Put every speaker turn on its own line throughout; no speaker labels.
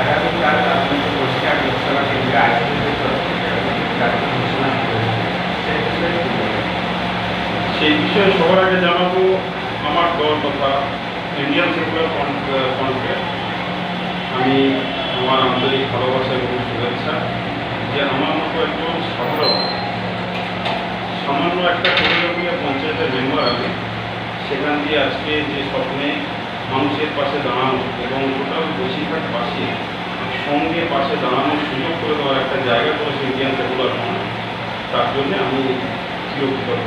আগামীকাল আপনাদের বসিরহাট সেই বিষয়ে
সবার আগে জানাব আমার দল তথা ইন্ডিয়ান সেকুলার কনফারেন্স আমি আমার আন্তরিক ভালোবাসা এবং শুভেচ্ছা যে আমার মতো একজন সাধারণ সামান্য একটা পরিবারীয় পঞ্চায়েতের মেম্বার আমি, সেখান দিয়ে আজকে যে স্বপ্নে মানুষের পাশে দাঁড়ানো এবং সঙ্গে পাশে দাঁড়ানোর সুযোগ করে দেওয়ার একটা জায়গা করেছে ইন্ডিয়ান সেকুলার কনফারেন্স তার জন্য আমি চিরকৃতজ্ঞ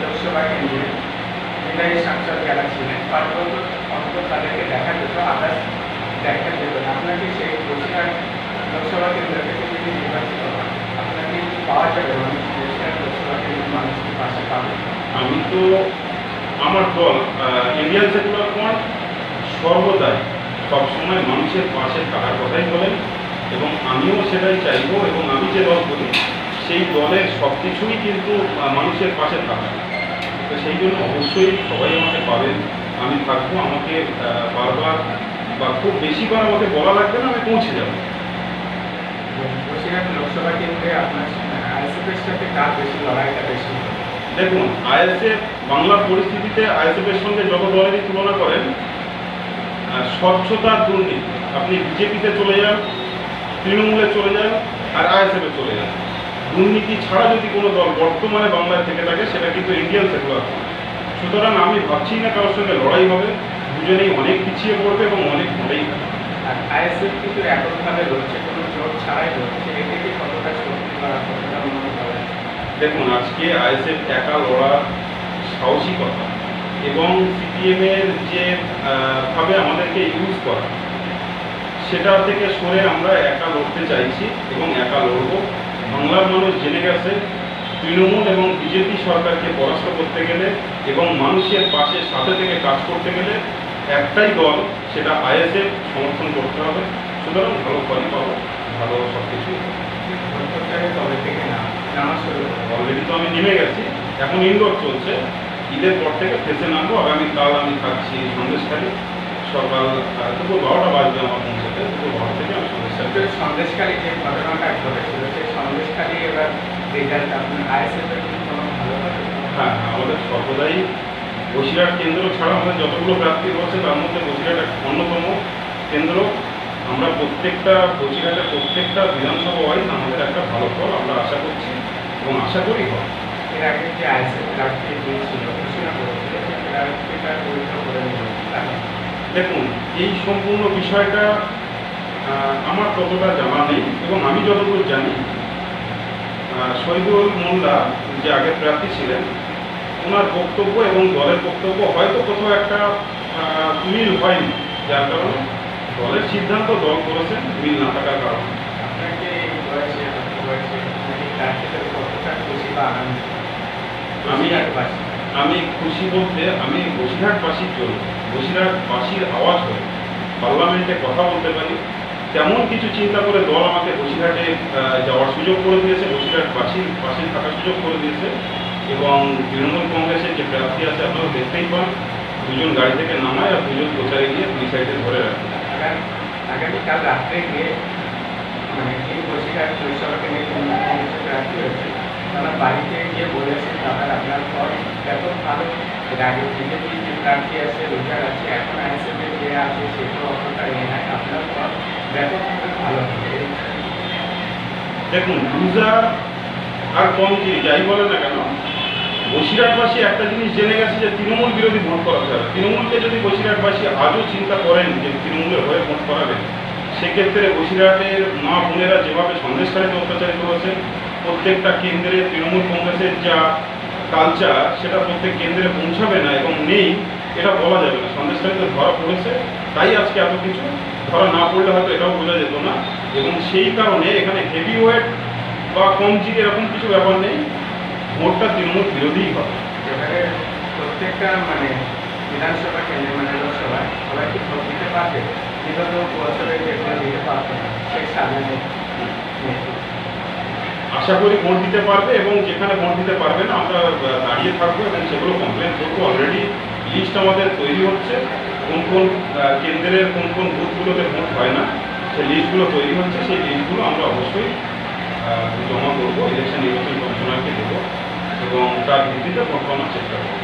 লোকসভা কেন্দ্রে সাংসদ যারা ছিলেন পার্বত্য অন্তত তাদেরকে দেখা যেত আদার্স দেখা যেত। আপনাকে সেই লোকসভা কেন্দ্র থেকে যদি নির্বাচিত হন আপনাকে পাওয়া যাবে? মানুষ বসিরহাট লোকসভা কেন্দ্রের মানুষকে পাশে পাবে?
আমি তো আমার দল ইন্ডিয়ান সেকুলার ফ্রন্ট সর্বদাই সবসময় মানুষের পাশে থাকার কথাই বলেন এবং আমিও সেটাই চাইব এবং আমি যে দল করি সেই দলের সব কিছুই কিন্তু মানুষের পাশে থাকা। তো সেই জন্য অবশ্যই সবাই আমাকে পাবেন আমি থাকব আমাকে বারবার বা খুব বেশিবার আমাকে বলা লাগবে না আমি পৌঁছে যাব।
লোকসভা কেন্দ্রে আপনার সাথে কার বেশি লড়াইটা বেশি?
দেখুন আইএসএফ বাংলার পরিস্থিতিতে আইএসএফের সঙ্গে যত দলেরই তুলনা করেন স্বচ্ছতা দুর্নীতি। আপনি বিজেপিতে চলে যান তৃণমূলে চলে যান আর আইএসএফে চলে যান। দুর্নীতি ছাড়া যদি কোনো দল বর্তমানে বাংলায় থেকে থাকে সেটা কিন্তু ইন্ডিয়ান সেকুলার সুতরাং আমি ভাবছি না কারোর সঙ্গে লড়াই হবে। দুজনেই অনেক পিছিয়ে পড়বে এবং অনেক যাবে
আর আইএসএফ কিন্তু এককভাবে লড়ছে কোনো জোট ছাড়াই লড়ছে। এতে কি কতটা শক্তি বা কতটা মনে
দেখুন আজকে আইএসএফ একা লড়া সাহসিকতা এবং সিপিএমের যে ভাবে আমাদেরকে ইউজ করা সেটা থেকে সরে আমরা একা লড়তে চাইছি এবং একা লড়ব। বাংলার মানুষ জেনে গেছে তৃণমূল এবং বিজেপি সরকারকে পরাস্ত করতে গেলে এবং মানুষের পাশে সাথে থেকে কাজ করতে গেলে একটাই দল সেটা আইএসএফ সমর্থন করতে হবে। সুতরাং ভালো ফলই পাবো ভালো সব হবে? অলরেডি তো আমি নেমে গেছি এখন ইনডোর চলছে। ঈদের পর থেকে ফেসে নামবো আগামী কাল আমি থাকছি সন্দেশখালী। সকাল দুপুর বারোটা বাজবে আমার পৌঁছাতে দুপুর বারো থেকে আমি সন্দেশখালী।
সন্দেশখালী যে ঘটনাটা ঘটেছিল সেই সন্দেশখালী এবার রেজাল্ট আপনার আইএসএফ হবে?
হ্যাঁ আমাদের সর্বদাই বসিরহাট কেন্দ্র ছাড়া আমাদের যতগুলো প্রার্থী রয়েছে তার মধ্যে বসিরহাট অন্যতম কেন্দ্র। আমরা প্রত্যেকটা বসিরহাটের প্রত্যেকটা বিধানসভা ওয়াইজ আমাদের একটা ভালো ফল আমরা আশা করছি এবং আশা করি হয়।
এর আগে যে আইএসএফ প্রার্থী দিয়েছিল
দেখুন এই সম্পূর্ণ বিষয়টা আমার ততটা জানা নেই এবং আমি যতদূর জানি শহীদুল মোল্লা যে আগের প্রার্থী ছিলেন ওনার বক্তব্য এবং দলের বক্তব্য হয়তো কোথাও একটা মিল হয়নি। যার কারণে দলের সিদ্ধান্ত দল করেছে মিল না থাকার কারণে। আমি
বসিরহাটবাসী।
আমি খুশি বলতে আমি বসিরহাটবাসীর জন্য বসিরহাটবাসীর আওয়াজ হয়ে। পার্লামেন্টে কথা বলতে পারি। তেমন কিছু চিন্তা করে দল আমাকে বসিরহাটে যাওয়ার সুযোগ করে দিয়েছে। বসিরহাটবাসীর পাশে থাকার সুযোগ করে দিয়েছে। এবং তৃণমূল কংগ্রেসের যে প্রার্থী আছে, আপনারা দেখতেই পান, দুজন গাড়ি থেকে নামায় আর দুজন প্রচারে গিয়ে দুই সাইডে ধরে রাখে।
আগামী আগামীকাল রাত্রে গিয়ে মানে যে বসিরহাট লোকসভাকে নিয়ে প্রার্থী হয়েছে, তারা বাড়িতে গিয়ে বলেছে, তারা আপনার পর এত ভালো এর আগে বিজেপি যে প্রার্থী আছে রোজার আছে, এখন আইএসএফ যে আছে, সেটাও অতটা এ নাই। আপনার পর ব্যাপকভাবে ভালো।
দেখুন লুজার আর কমজিরি যাই বলে না কেন, বসিরহাটবাসী একটা জিনিস জেনে গেছে যে তৃণমূল বিরোধী ভোট করাতে হবে তৃণমূলকে যদি বসিরহাটবাসী আজও চিন্তা করেন যে তৃণমূলের হয়ে ভোট করাবেন সেক্ষেত্রে বসিরহাটের মা বোনেরা যেভাবে সন্দেশকারীতে অত্যাচারিত হয়েছে প্রত্যেকটা কেন্দ্রে তৃণমূল কংগ্রেসের যা কালচার সেটা প্রত্যেক কেন্দ্রে পৌঁছাবে না এবং নেই, এটা বলা যাবে না। সন্দেশকারীতে ধরা পড়েছে, তাই আজকে এত কিছু ধরা না পড়লে হয়তো এটাও বোঝা যেত না। এবং সেই কারণে এখানে হেভি ওয়েট বা কম জিত এরকম কিছু ব্যাপার নেই, ভোটটা তৃণমূল বিরোধীই হবে।
যেভাবে প্রত্যেকটা মানে বিধানসভা কেন্দ্রে মানে লোকসভায় সবাই কি ভোট দিতে পারবে? বিগত বছরে যেগুলো দিতে না, সেই সামনে
আশা করি ভোট দিতে পারবে এবং যেখানে ভোট দিতে পারবে না, আমরা দাঁড়িয়ে থাকব এবং সেগুলো কমপ্লেন করব। অলরেডি লিস্ট আমাদের তৈরি হচ্ছে। কোন কোন কেন্দ্রের কোন কোন বুথগুলোতে ভোট হয় না, সেই লিস্টগুলো তৈরি হচ্ছে। সেই লিস্টগুলো আমরা অবশ্যই জমা করব। ইলেকশন নির্বাচন কমিশনারকে দেবো এবং তার ভিত্তিতে ভোট করানোর চেষ্টা করব।